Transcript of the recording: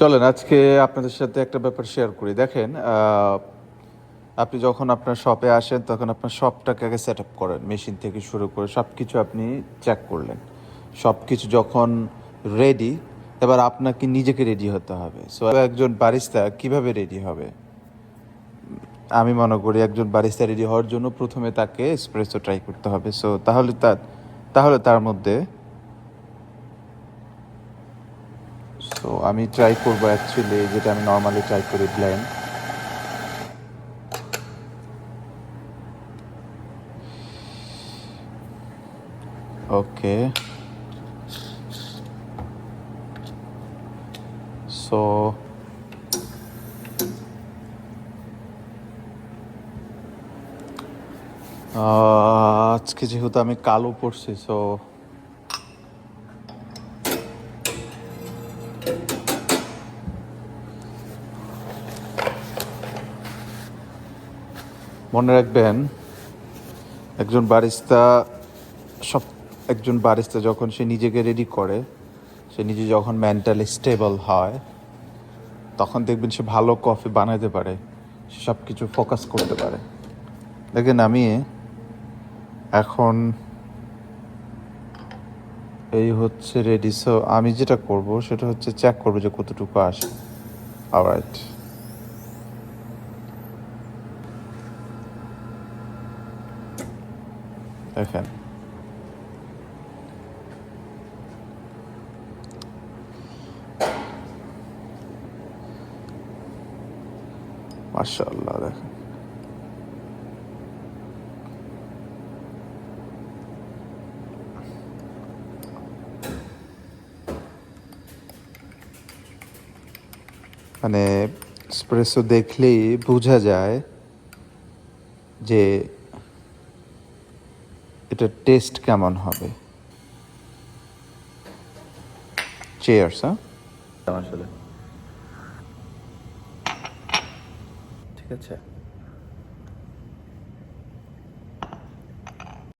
চলেন, আজকে আপনাদের সাথে একটা ব্যাপার শেয়ার করি। দেখেন আপনি যখন আপনার শপে আসেন, তখন আপনার শপটাকে আগে সেট আপ করেন মেশিন থেকে শুরু করে সব কিছু আপনি চেক করলেন। সব কিছু যখন রেডি এবার আপনাকে নিজেকে রেডি হতে হবে। সো একজন বারিস্তা কীভাবে রেডি হবে? আমি মনে করি একজন বারিস্তা রেডি হওয়ার জন্য প্রথমে তাকে এসপ্রেসো ট্রাই করতে হবে। সো তাহলে তার তাহলে তার মধ্যে সো আমি ট্রাই করব অ্যাকচুয়ালি যেটা আমি নর্মালি ট্রাই করি ব্লেন্ড ওকে সো আজকে যেহেতু আমি কালো পড়ছি সো মনে রাখবেন, একজন বারিস্তা সব, একজন বারিস্তা যখন সে নিজেকে রেডি করে, সে নিজে যখন মেন্টালি স্টেবল হয়, তখন দেখবেন সে ভালো কফি বানাতে পারে, সে সব কিছু ফোকাস করতে পারে। দেখেন আমি এখন এই হচ্ছে রেডি সো আমি যেটা করব, সেটা হচ্ছে চেক করব যে কতটুকু আসে। অলরাইট দেখেন। মাশাআল্লাহ, দেখেন। মানে স্প্রেসো দেখলেই বোঝা যায় যে এটা টেস্ট কেমন হবে। চেয়ার্স হ্যাঁ ঠিক আছে।